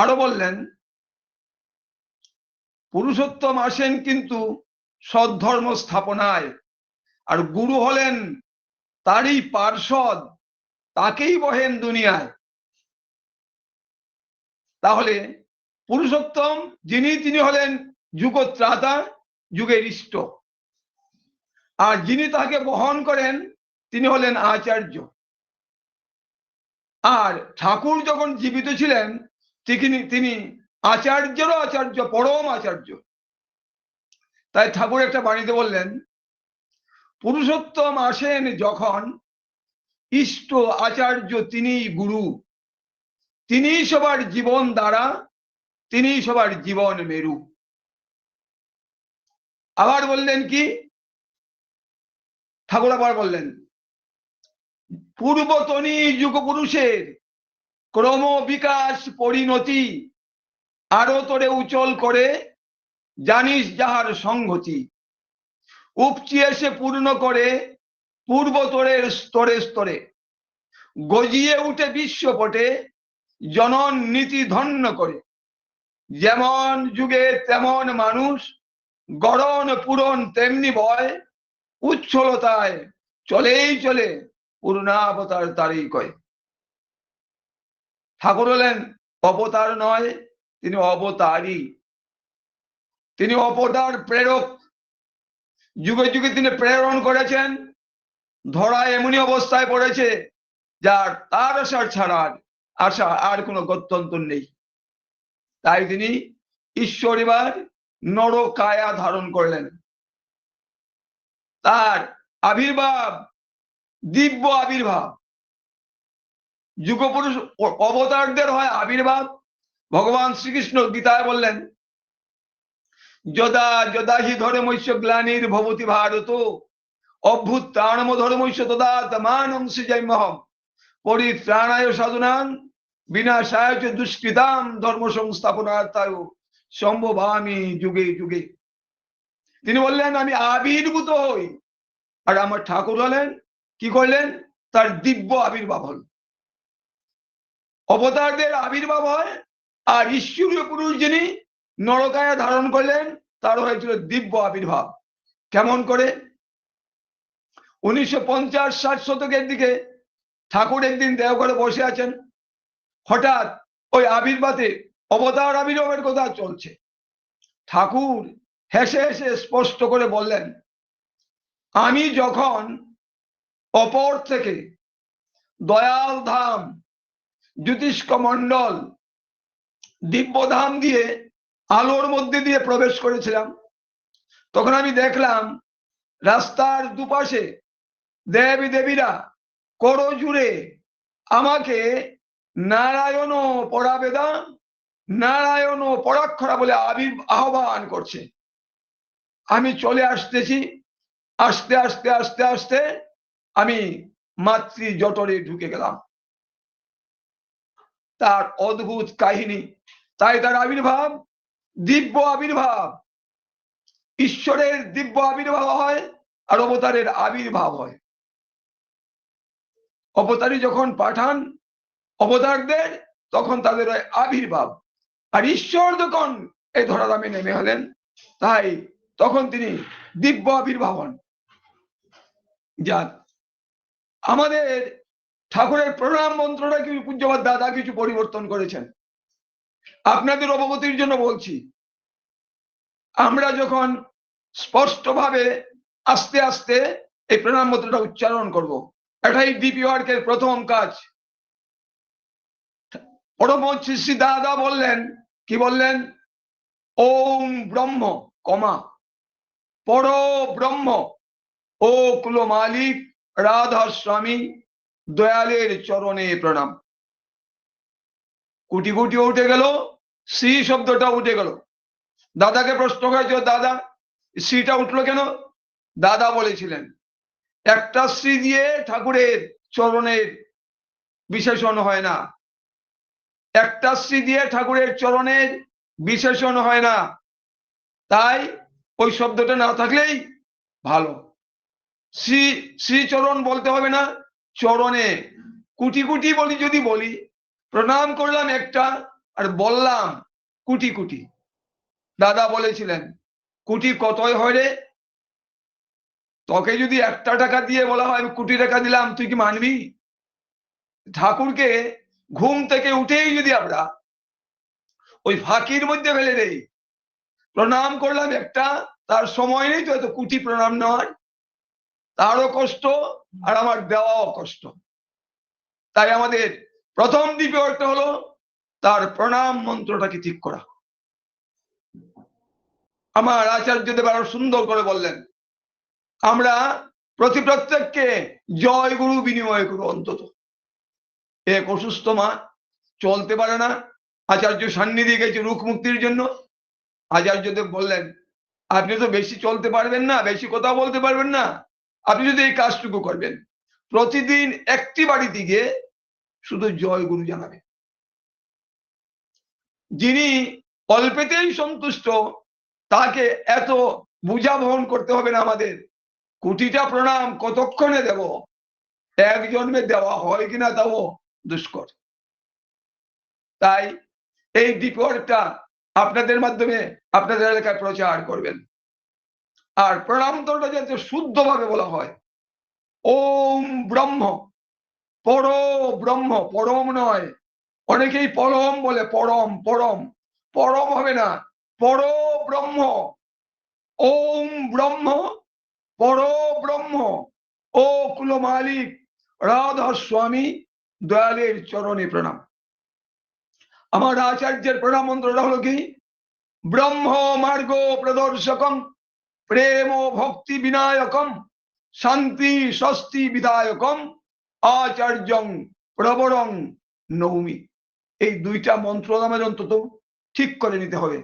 আরও বললেন, পুরুষোত্তম আসেন কিন্তু সদ্ধর্ম স্থাপনায়, আর গুরু হলেন তারই পার্ষদ, তাকেই বহেন দুনিয়ায়। তাহলে পুরুষোত্তম যিনি, তিনি হলেন যুগত্রাতা, যুগের ইষ্ট। আর যিনি তাকে বহন করেন, তিনি হলেন আচার্য। আর ঠাকুর যখন জীবিত ছিলেন তিনি তিনি আচার্যেরও আচার্য, পরম আচার্য। তাই ঠাকুর একটা বাণীতে বললেন, পুরুষোত্তম আসেন যখন ইষ্ট আচার্য তিনি গুরু। তিনি সবার জীবন দ্বারা তিনি সবার জীবন মেরু। আবার বললেন কি? ঠাকুর আবার বললেন, পূর্বতনী যুগ পুরুষের ক্রম বিকাশ পরিণতি। আরও তোরে উচল করে জানিস যাহার সংহতি। উপচি এসে পূর্ণ করে পূর্বতরের স্তরে স্তরে। গজিয়ে উঠে বিশ্বপটে জনন নীতি ধন্য করে। যেমন যুগে তেমন মানুষ গড়ন পূরণ তেমনি বয়। উচ্ছলতায় চলেই চলে পূর্ণাবতার তারই কয়। ঠাকুর হলেন অবতার নয়, তিনি অবতারই তিনি অবতার প্রেরক। যুগে যুগে তিনি প্রেরণ করেছেন। ধরা এমনই অবস্থায় পড়েছে যার তার আশার ছাড়ার আশা আর কোনো গত্যন্তর নেই। তাই তিনি ঈশ্বর এবার নরকায়া ধারণ করলেন। তার আবির্ভাব, দিব্য আবির্ভাব যুগপুরুষ অবতারদের হয় আবির্ভাব। ভগবান শ্রীকৃষ্ণ গীতায় বললেন, যদা যদা হি ধর্মৈশ্য গ্লানির ভবতি ভারত অভ্যুত্থানম ধর্মৈশ্য তদা তমানং সৃজৈমহম পরিত্রাণায় সাধুনাং বিনাশায় দুষ্কৃতাম ধর্ম সংস্থাপনার্থায় সম্ভবামি যুগে যুগে। তিনি বললেন, আমি আবির্ভূত হই। আর আমার ঠাকুর হলেন, কি করলেন? তার দিব্য আবির্ভাব হল। অবতারদের আবির্ভাব হয়। আর ঈশ্বরীয় পুরুষ যিনি নরকায়া ধারণ করলেন, তার হয়েছিল দিব্য আবির্ভাব। কেমন করে? উনিশশো পঞ্চাশ ষাট শতকের দিকে ঠাকুর একদিন দেওঘরে বসে আছেন। হঠাৎ ওই আবির্ভাতে অবতার আবির্ভাবের কথা চলছে। ঠাকুর হেসে হেসে স্পষ্ট করে বললেন, আমি যখন অপর থেকে দয়াল ধাম জ্যোতিষ্ক মণ্ডল দিব্যধাম দিয়ে আলোর মধ্যে দিয়ে প্রবেশ করেছিলাম। তখন আমি দেখলাম রাস্তার দুপাশে দেবী দেবীরা করো জুড়ে আমাকে নারায়ণ পড়াবেদা নারায়ণ পরাক্ষরা বলে আবির আহ্বান করছে। আমি চলে আসতেছি, আস্তে আস্তে আস্তে আস্তে আমি মাতৃ জটরে ঢুকে গেলাম। তার অদ্ভুত কাহিনী। তাই তার আবির্ভাব, দিব্য আবির্ভাব। ঈশ্বরের দিব্য আবির্ভাব হয় আর অবতারের আবির্ভাব হয়। অবতারী যখন পাঠান অবতারদের, তখন তাদের হয় আবির্ভাব। আর ঈশ্বর যখন এই ধরাধামে নেমে হলেন তাই তখন তিনি দিব্য আবির্ভাব হন। যাক, আমাদের ঠাকুরের প্রণাম মন্ত্রটা কিছু পূজ্যবাদ দাদা কিছু পরিবর্তন করেছেন? আপনাদের অবগতির জন্য বলছি, আমরা যখন স্পষ্টভাবে আস্তে আস্তে এই প্রণাম মন্ত্রটা উচ্চারণ করব, এটাই ওয়ার্কের প্রথম কাজ। পরমহংসী শ্রী দাদা বললেন, কি বললেন? ওম ব্রহ্ম, কমা। পর ব্রহ্ম ও কুল মালিক রাধা স্বামী দয়ালের চরণে প্রণাম। কুটি কুটি উঠে গেল শ্রী শব্দটা উঠে গেল। দাদাকে প্রশ্ন করেছিল দাদা শ্রীটা উঠল কেন? দাদা বলেছিলেন, একটা শ্রী দিয়ে ঠাকুরের চরণের বিশেষণ হয় না। একটা শ্রী দিয়ে ঠাকুরের চরণের বিশেষণ হয় না। তাই ওই শব্দটা না থাকলেই ভালো। শ্রী শ্রীচরণ বলতে হবে না চরণে। কুটি কুটি বলি যদি বলি, প্রণাম করলাম একটা আর বললাম কুটি কুটি। দাদা বলেছিলেন, কুটি কতই হয় রে? তোকে যদি একটা টাকা দিয়ে বলা হয়, আমি কোটি টাকা দিলাম, তুই কি মানবি? ঠাকুরকে ঘুম থেকে উঠেই যদি আমরা ওই ফাঁকির মধ্যে ফেলে দেই, প্রণাম করলাম একটা, তার সময় নেই তো এত কুটি প্রণাম নেওয়ার। তারও কষ্ট আর আমার দেওয়াও কষ্ট। তাই আমাদের প্রথম দ্বীপে একটা হলো তার প্রণাম মন্ত্রটাকে ঠিক করা। আমার আচার্যদেব আরও সুন্দর করে বললেন, আমরা প্রতি প্রত্যেককে জয় গুরু বিনিময় করু অন্তত। এক অসুস্থ মা চলতে পারে না। আচার্য সান্নিধ্যে গেছে রুখ মুক্তির জন্য। আচার্যদেব বললেন, আপনি তো বেশি চলতে পারবেন না, বেশি কথা বলতে পারবেন না। আপনি যদি এই কাজটুকু করবেন, প্রতিদিন একটি বাড়িতে গিয়ে শুধু জয় গুরু জানাবে যিনি অল্পেতেই সন্তুষ্ট, তাকে এত বুঝা বহন করতে হবে না আমাদের। কোটিটা প্রণাম কতক্ষণে দেব? এক জন্মে দেওয়া হয় কিনা তাও দুষ্কর। তাই এই ডিপোর্টটা আপনাদের মাধ্যমে আপনাদের এলাকায় প্রচার করবেন। আর প্রণামতটা যাতে শুদ্ধভাবে বলা হয়, ওম ব্রহ্ম। পর ব্রহ্ম, পরম নয়। অনেকেই পরম বলে, পরম পরম। পরম হবে না, পর ব্রহ্ম। ওম ব্রহ্ম, পর ব্রহ্ম। ও কুল মালিক, রাধা স্বামী, দয়ালের চরণে প্রণাম। আমার আচার্যের প্রণাম মন্ত্রটা হলো কি? ব্রহ্ম মার্গ প্রদর্শকম। প্রেম ভক্তি বিনায়কম, শান্তি স্বস্তি বিধায়কম আচার্যং প্রবরং নৌমি। এই দুইটা মন্ত্র নামের অন্তত ঠিক করে নিতে হবে।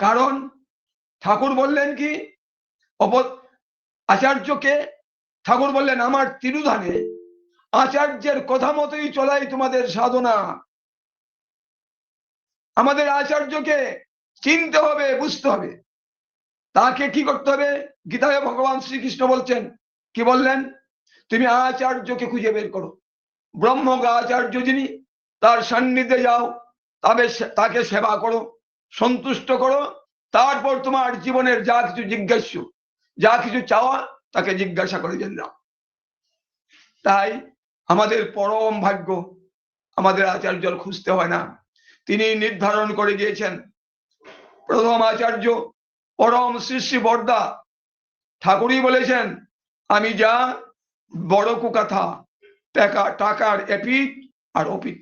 কারণ ঠাকুর বললেন কি আচার্যকে ঠাকুর বললেন, আমার তিরুধানে আচার্যের কথা মতোই চলাই তোমাদের সাধনা। আমাদের আচার্যকে চিনতে হবে, বুঝতে হবে। তাকে কি করতে হবে? গীতায় ভগবান শ্রীকৃষ্ণ বলছেন, কি বললেন? তুমি আচার্যকে খুঁজে বের করো। ব্রহ্ম আচার্য যিনি, তার সান্নিধ্যে যাও, তবে তাকে সেবা করো, সন্তুষ্ট করো, তারপর তোমার জীবনের যা কিছু জিজ্ঞাস্য, যা কিছু চাওয়া, তাকে জিজ্ঞাসা করে নাও। তাই আমাদের পরম ভাগ্য, আমাদের আচার্য খুঁজতে হয় না। তিনি নির্ধারণ করে গিয়েছেন প্রথম আচার্য পরম শ্রী বর্দা ঠাকুরই বলেছেন, আমি যা বড় কুকাথা, টাকা, টাকার এপিট আর অপিট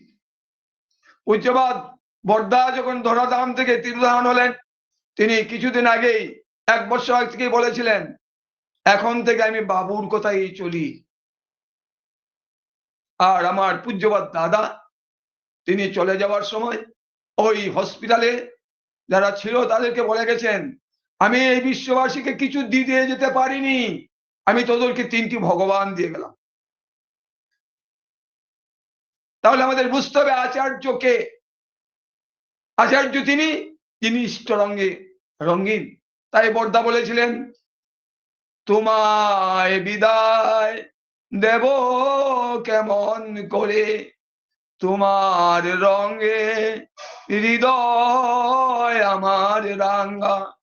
উচ্চবাদ বর্দা যখন ধরাধাম থেকে তীর্থধাম হলেন, তিনি কিছুদিন আগেই, এক বছর আগ থেকে বলেছিলেন, এখন থেকে আমি বাবুর কথাই চলি। আর আমার পূজ্যবাদ দাদা, তিনি চলে যাওয়ার সময় ওই হসপিটালে যারা ছিল তাদেরকে বলে গেছেন আমি এই বিশ্ববাসীকে কিছু দিয়ে যেতে পারিনি। আমি তোদেরকে তিনটি ভগবান দিয়ে গেলাম। তাহলে আমাদের বুঝতে হবে আচার্যকে। আচার্য তিনি তিনি ইষ্টরঙ্গে রঙ্গিন তাই বর্দা বলেছিলেন, তোমায় বিদায় দেব কেমন করে? তোমার রঙে হৃদয় আমার রাঙ্গা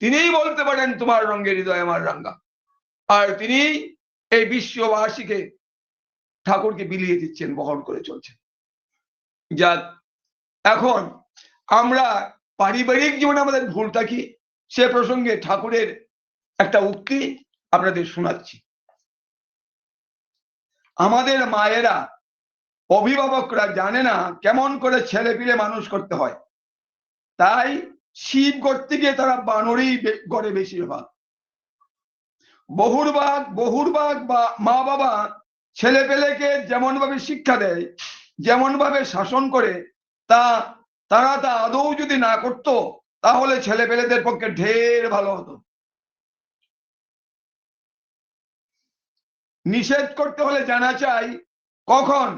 তিনিই বলতে পারেন তোমার রঙের হৃদয় আমার রাঙ্গা। আর তিনি এই বিশ্ববাসীকে, ঠাকুরকে বিলিয়ে দিচ্ছেন, বহন করে চলছেন। যাক, এখন আমরা পারিবারিক জীবনে আমাদের ভুলটা কি? সে প্রসঙ্গে ঠাকুরের একটা উক্তি আপনাদের শোনাচ্ছি। আমাদের মায়েরা, অভিভাবকরা জানে না কেমন করে ছেলে পিলে মানুষ করতে হয়। তাই শিব করতে গিয়ে তারা বানরেই গড়ে বেশিরভাগ। বহুরভাগ বহুরভাগ বা মা বাবা ছেলে পেলেকে যেমন ভাবে শিক্ষা দেয় যেমন ভাবে শাসন করে, তা তারা তা আদৌ যদি না করত, তাহলে ছেলে পেলেদের পক্ষে ঢের ভালো হতো। নিষেধ করতে হলে জানা চাই কখন,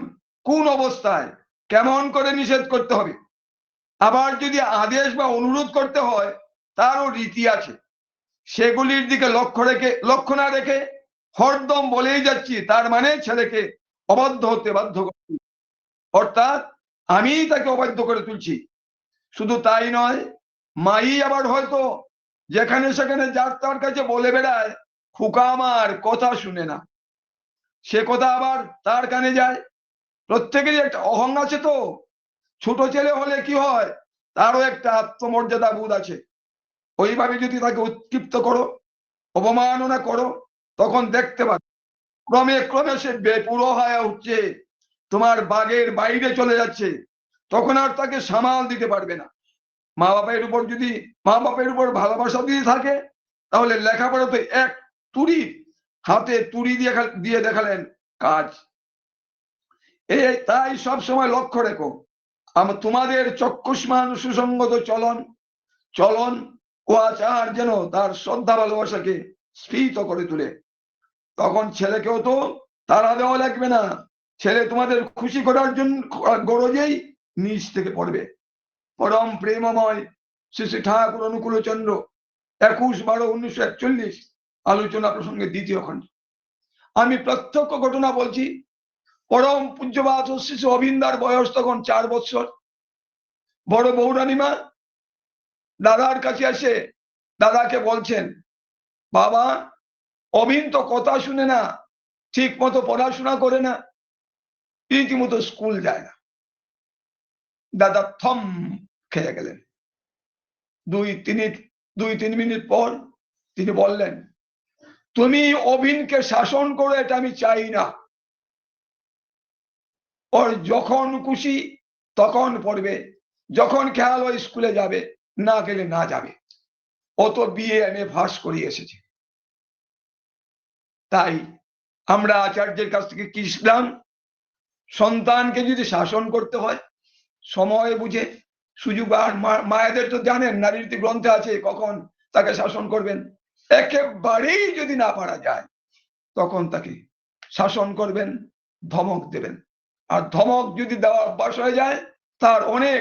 কোন অবস্থায়, কেমন করে নিষেধ করতে হবে। আবার যদি আদেশ বা অনুরোধ করতে হয়, তারও রীতি আছে। সেগুলির দিকে লক্ষ্য রেখে, লক্ষ্য না রেখে হরদম বলেই যাচ্ছি, তার মানে ছেলেকে অবাধ্য হতে বাধ্য করছি। অর্থাৎ আমি তাকে অবাধ্য করে তুলছি। শুধু তাই নয়, মাই আবার হয়তো যেখানে সেখানে যার তার কাছে বলে বেড়ায়, খুকা আমার কথা শুনে না। সে কথা আবার তার কানে যায়। প্রত্যেকেরই একটা অহং আছে তো। ছোট ছেলে হলে কি হয়? তারও একটা আত্মমর্যাদা বোধ আছে। ওইভাবে যদি তাকে উৎক্ষিপ্ত করো, অবমাননা করো, তখন দেখতে পাবে, ক্রমে ক্রমে সে বেপুরো হয়ে উঠছে, তোমার বাগের বাইরে চলে যাচ্ছে, তখন আর তাকে সামাল দিতে পারবে না। মা বাপের উপর যদি মা বাপের উপর ভালোবাসা দিয়ে থাকে, তাহলে লেখাপড়াতে এক তুড়ি, হাতে তুড়ি দিয়ে দিয়ে দেখালেন কাজ। এই তাই সব সময় লক্ষ্য রেখো। তোমাদের চক্ষুষ্মান সুসঙ্গত চলন চলন ও আচার যেন তার শ্রদ্ধা ভালোবাসাকে স্ফীত করে তুলে। তখন ছেলেকেও তো তারা দেওয়া লাগবে না। ছেলে তোমাদের খুশি করার জন্য গরজেই নিচ থেকে পড়বে। পরম প্রেমময় শ্রী শ্রী ঠাকুর অনুকূল চন্দ্র, একুশ বারো উনিশশো একচল্লিশ আলোচনা প্রসঙ্গে দ্বিতীয় খণ্ড। আমি প্রত্যক্ষ ঘটনা বলছি পরম পূজ্যবাদ শিশু অবিন্দার বয়স তখন চার বছর বড় বৌরানিমা দাদার কাছে আসে দাদাকে বলছেন, বাবা, অবিন তো কথা শুনে না, ঠিক মতো পড়াশোনা করে না, রীতিমতো স্কুল যায় না। দাদা থম খেয়ে গেলেন। দুই তিনি দুই তিন মিনিট পর তিনি বললেন, তুমি অবিনকে শাসন করো, এটা আমি চাই না। ওর যখন খুশি তখন পড়বে, যখন খেয়াল ওই স্কুলে যাবে, না গেলে না যাবে। ও তো বিয়ে এমএ ফাঁস করিয়ে এসেছে। তাই আমরা আচার্যের কাছ থেকে কি শিখলাম? সন্তানকে যদি শাসন করতে হয়, সময় বুঝে সুযোগ আর মায়েদের তো জানেন নারীর গ্রন্থে আছে কখন তাকে শাসন করবেন। একেবারেই যদি না পারা যায়, তখন তাকে শাসন করবেন, ধমক দেবেন। আর ধমক যদি দেওয়া অভ্যাস হয়ে যায়, তার অনেক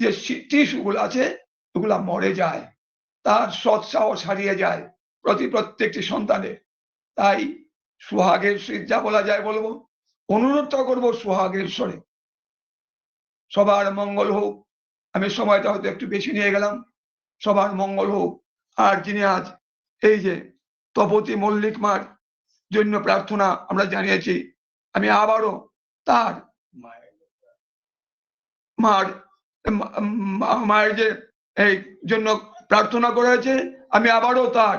যে টিস্যুগুলো আছে, ওগুলা মরে যায়। তার সৎ সাহস হারিয়ে যায় প্রতি প্রত্যেকটি সন্তানের। তাই সুহাগের যা বলা যায় বলব, অনুরোধ করব সুহাগের স্বরে সবার মঙ্গল হোক। আমি সময়টা হয়তো একটু বেশি নিয়ে গেলাম। সবার মঙ্গল হোক। আর যিনি আজ এই যে তপতি মল্লিক মার জন্য প্রার্থনা আমরা জানিয়েছি, আমি আবারও তার মার মায়ের যে এই জন্য প্রার্থনা করেছে আমি আবারও তার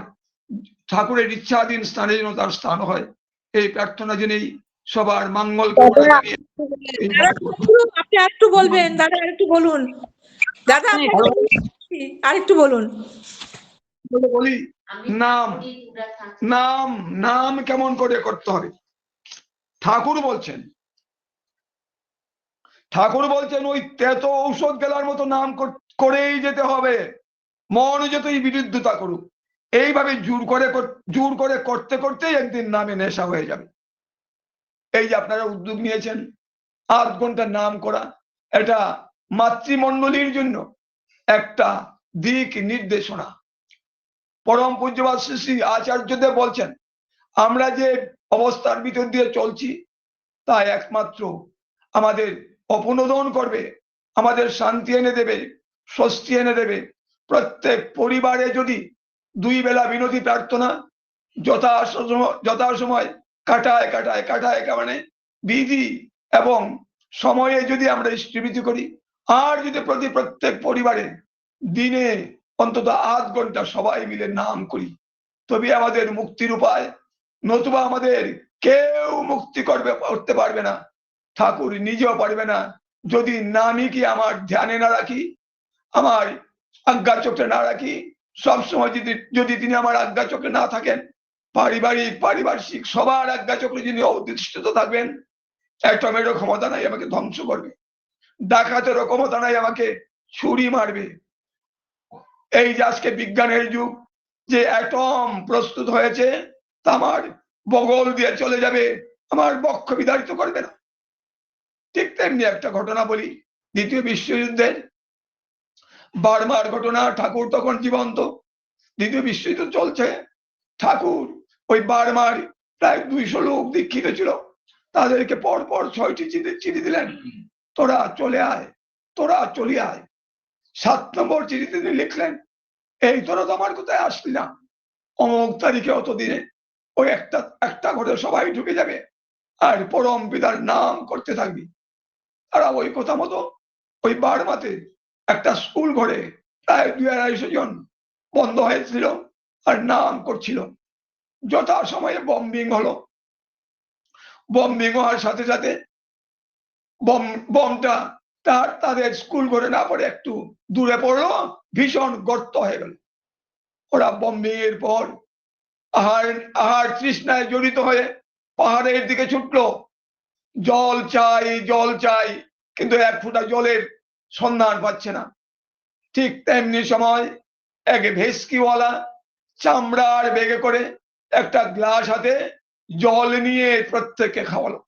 ঠাকুরের ইচ্ছাধীন স্থানে যেন তার স্থান হয়। এই প্রার্থনা জেনেই সবার মঙ্গল একটু- আপনি আরেকটু বলবেন দাদা আরেকটু বলুন। দাদা। আরেকটু বলুন। বলি নাম নাম নাম কেমন করে করতে হবে? ঠাকুর বলছেন ঠাকুর বলছেন, ওই তেত ঔষধ গেলার মতো নাম করেই যেতে হবে। মন যতই বিরুদ্ধতা করুক। এইভাবে জোর করে জোর করে করতে করতেই একদিন নামে নেশা হয়ে যাবে। এই যে আপনারা উদ্যোগ নিয়েছেন, আধ ঘণ্টা নাম করা, এটা মাতৃমণ্ডলীর জন্য একটা দিক নির্দেশনা। পরম পূজ্যবাদ শ্রী শ্রী আচার্যদেব বলছেন, আমরা যে অবস্থার ভিতর দিয়ে চলছি তা একমাত্র আমাদের অপনোদন করবে, আমাদের শান্তি এনে দেবে, স্বস্তি এনে দেবে। প্রত্যেক পরিবারে যদি দুই বেলা বিনতি প্রার্থনা যথা সময় কাটায় কাটায় কাটায় মানে বিধি এবং সময়ে যদি আমরা স্ত্রীবৃতি করি, আর যদি প্রতি প্রত্যেক পরিবারে দিনে অন্তত আধ ঘণ্টা সবাই মিলে নাম করি, তবে আমাদের মুক্তির উপায় নতুবা আমাদের কেউ মুক্তি করবে, করতে পারবে না। ঠাকুর নিজেও পারবে না। যদি নামই কি আমার ধ্যানে না রাখি, আমার আজ্ঞা চোখে না রাখি, সবসময় যদি যদি তিনি আমার আজ্ঞা চোখে না থাকেন, পারিবারিক, পারিপার্শ্বিক, সবার আজ্ঞা চক্রে যিনি অধিষ্ঠিত থাকবেন অ্যাটমেরও ক্ষমতা নাই, আমাকে ধ্বংস করবে। ডাকাতেরও ক্ষমতা নাই, আমাকে ছুরি মারবে। এই যে আজকে বিজ্ঞানের যুগ, যে অ্যাটম প্রস্তুত হয়েছে, তা আমার বগল দিয়ে চলে যাবে, আমার বক্ষ বিদারিত করবে না। ঠিক তেমনি একটা ঘটনা বলি। দ্বিতীয় বিশ্বযুদ্ধের বার্মার ঘটনা, ঠাকুর তখন জীবন্ত। দ্বিতীয় বিশ্বযুদ্ধ চলছে। ঠাকুর ওই বার্মার প্রায় দুইশো লোক দীক্ষিত ছিল। তাদেরকে পর পর ছয়টি চিঠি দিলেন, তোরা চলে আয়, তোরা চলে আয়। সাত নম্বর চিঠিতে তিনি লিখলেন, এই তোরা তো আমার কোথায় আসলি না? অমুক তারিখে অত দিনে ওই একটা একটা ঘরে সবাই ঢুকে যাবে। আর পরম পিতার নাম করতে থাকবি। তারা ওই কথা মতো ওই বারমাতে একটা স্কুল ঘরে প্রায় দুই আড়াইশো জন বন্ধ হয়েছিল আর নাম করছিল। যথা সময়ে বম্বিং হলো। বম্বিং হওয়ার সাথে সাথে বম বমটা তার, তাদের স্কুল ঘরে না পড়ে একটু দূরে পড়ল, ভীষণ গর্ত হয়ে গেল। ওরা বম্বিং এর পর আহার আহার তৃষ্ণায় জড়িত হয়ে পাহাড়ের দিকে ছুটলো। জল চাই জল চাই, কিন্তু এক ফুটা জলের সন্ধান পাচ্ছে না। ঠিক তেমনি সময় এক ভেস্কিওয়ালা চামড়ার বেগে করে একটা গ্লাস হাতে জল নিয়ে প্রত্যেককে খাওয়ালো।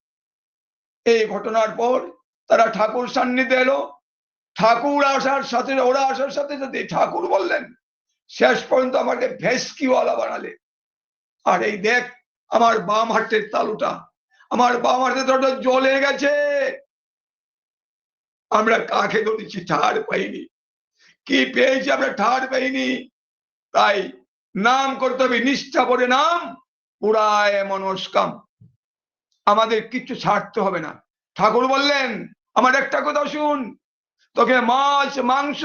এই ঘটনার পর তারা ঠাকুর সান্নিধ্যে এলো। ঠাকুর আসার সাথে, ওরা আসার সাথে সাথে ঠাকুর বললেন, শেষ পর্যন্ত আমাকে ভেস্কিওয়ালা বানালে। আর এই দেখ, আমার বাম হাতের তালুটা আমার বাম হাতের তালুটা জ্বলে গেছে, আমরা কাকে ধরেছি ঠাড় পাইনি? কি পেয়েছি আমরা ঠাড় পাইনি? তাই নাম করতে হবে, নিষ্ঠা করে নাম, পুরায় মনস্কাম। আমাদের কিচ্ছু ছাড়তে হবে না। ঠাকুর বললেন, আমার একটা কথা শুন, তোকে মাছ, মাংস,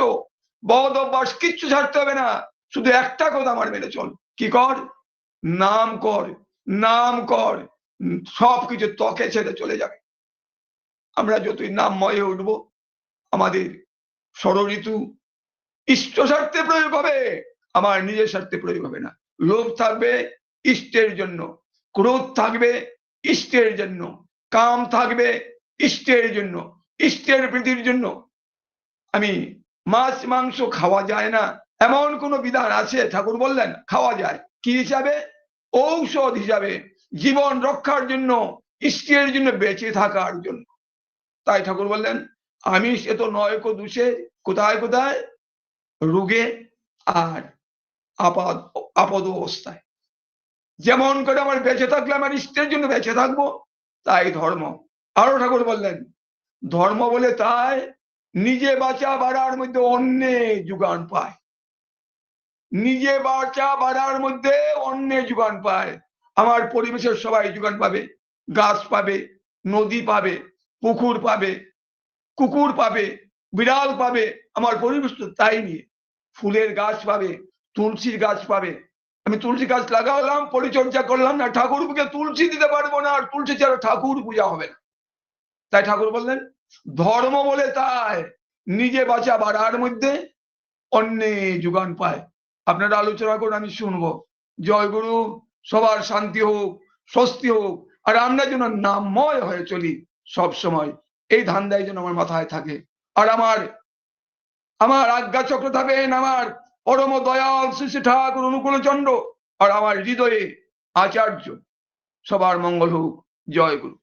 বদ অভ্যাস কিচ্ছু ছাড়তে হবে না, শুধু একটা কথা আমার মেনে চল। কি কর? নাম কর নাম কর। উম, সবকিছু ত্বকে ছেড়ে চলে যাবে। আমরা যতই নামময় হয়ে উঠবো আমাদের ষড়ঋতু ইষ্ট স্বার্থে প্রয়োগ হবে আমার নিজের স্বার্থে প্রয়োগ হবে না। লোভ থাকবে ইষ্টের জন্য ক্রোধ থাকবে ইষ্টের জন্য কাম থাকবে ইষ্টের জন্য ইষ্টের প্রীতির জন্য। আমি মাছ মাংস খাওয়া যায় না এমন কোন বিধান আছে? ঠাকুর বললেন খাওয়া যায়। কি হিসাবে? ঔষধ হিসাবে। জীবন রক্ষার জন্য, স্ত্রীর জন্য বেঁচে থাকার জন্য। তাই ঠাকুর বললেন, আমি সে তো নয় কো দুষে, কোথায় কোথায়? রোগে আর আপাদ, আপদ অবস্থায়। যেমন করে আমার বেঁচে থাকলে আমার স্ত্রীর জন্য বেঁচে থাকব, তাই ধর্ম। আরও ঠাকুর বললেন, ধর্ম বলে তাই নিজে বাঁচা বাড়ার মধ্যে অন্যে যুগান পায়। নিজে বাঁচা বাড়ার মধ্যে অন্যে যুগান পায়। আমার পরিবেশের সবাই যোগান পাবে, গাছ পাবে, নদী পাবে, পুকুর পাবে, কুকুর পাবে, বিড়াল পাবে, আমার পরিবেশ তো তাই নিয়ে। ফুলের গাছ পাবে, তুলসীর গাছ পাবে। আমি তুলসী গাছ লাগালাম, পরিচর্যা করলাম না ঠাকুর ঠাকুরকে তুলসী দিতে পারব না, আর তুলসী ছাড়া ঠাকুর পূজা হবে না। তাই ঠাকুর বললেন, ধর্ম বলে তাই, নিজে বাঁচা বাড়ার মধ্যে অন্যে যোগান পায়। আপনারা আলোচনা করুন, আমি শুনব। জয় গুরু। সবার শান্তি হোক, স্বস্তি হোক, আর আমরা যেন নামময় হয়ে চলি সব সময় এই ধান্দাই যেন আমার মাথায় থাকে। আর আমার আমার আজ্ঞা চক্র থাকেন আমার পরম দয়াল শ্রী ঠাকুর অনুকূল চন্দ্র, আর আমার হৃদয়ে আচার্য। সবার মঙ্গল হোক। জয় গুরু।